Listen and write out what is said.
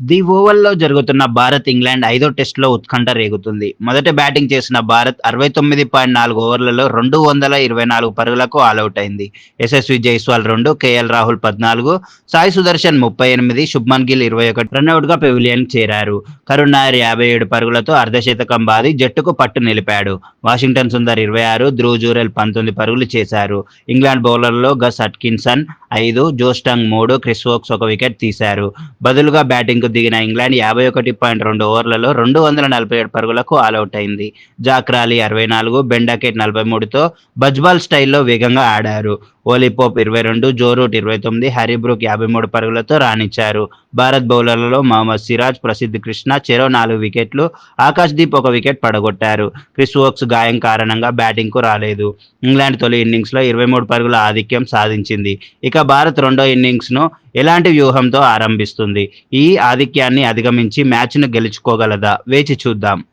The ఓవల్లో జరుగుతున్న Bharat England ఐదో టెస్టులో ఉత్కంఠ రేగుతుంది. మొదట బ్యాటింగ్ చేసిన భారత్ అరవై తొమ్మిది పాయింట్ నాలుగు ఓవర్లలో రెండు వందల ఇరవై నాలుగు పరుగులకు ఆల్అవుట్ అయింది. యశస్వి జైస్వాల్ రెండు కేఎల్ రాహుల్ పద్నాలుగు సాయి సుదర్శన్ ముప్పై ఎనిమిది శుభ్మన్ గిల్ ఇరవై ఒకటి రన్అట్గా పెవిలియన్ చేరారు. కరుణ్ నాయర్ యాభై ఏడు పరుగులతో అర్ధశతకం బాది జట్టుకు పట్టు నిలిపాడు. వాషింగ్టన్ సుందర్ ఇరవై ఆరు ధ్రువ్ జూరెల్ పంతొమ్మిది పరుగులు చేశారు. ఇంగ్లాండ్ బౌలర్లో గస్ అట్కిన్సన్ ఐదు జోస్టంగ్ మూడు క్రిస్ వోక్స్ ఒక వికెట్ తీశారు. బదులుగా బ్యాటింగ్కు దిగిన ఇంగ్లాండ్ యాభై ఒకటి పాయింట్ రెండు ఓవర్లలో రెండు వందల నలభై ఏడు పరుగులకు ఆల్అౌట్ అయింది. జాక్రాలీ అరవై నాలుగు బెండాకెట్ నలభై మూడుతో బజ్బాల్ స్టైల్లో వేగంగా ఆడారు. ఓలీపోప్ ఇరవై రెండు జోరూట్ ఇరవై తొమ్మిది హరిబ్రూక్ యాభై మూడు పరుగులతో రాణించారు. భారత్ బౌలర్లలో మహమ్మద్ సిరాజ్ ప్రసిద్ధ్ కృష్ణ చెరో నాలుగు వికెట్లు ఆకాష్ దీప్ ఒక వికెట్ పడగొట్టారు. క్రిస్ వోక్స్ గాయం కారణంగా బ్యాటింగ్కు రాలేదు. ఇంగ్లాండ్ తొలి ఇన్నింగ్స్లో ఇరవై మూడు పరుగుల ఆధిక్యం సాధించింది. ఇక భారత్ రెండో ఇన్నింగ్స్ను ఎలాంటి వ్యూహంతో ఆరంభిస్తుంది? ఈ ఆధిక్యాన్ని అధిగమించి మ్యాచ్ను గెలుచుకోగలదా? వేచి చూద్దాం.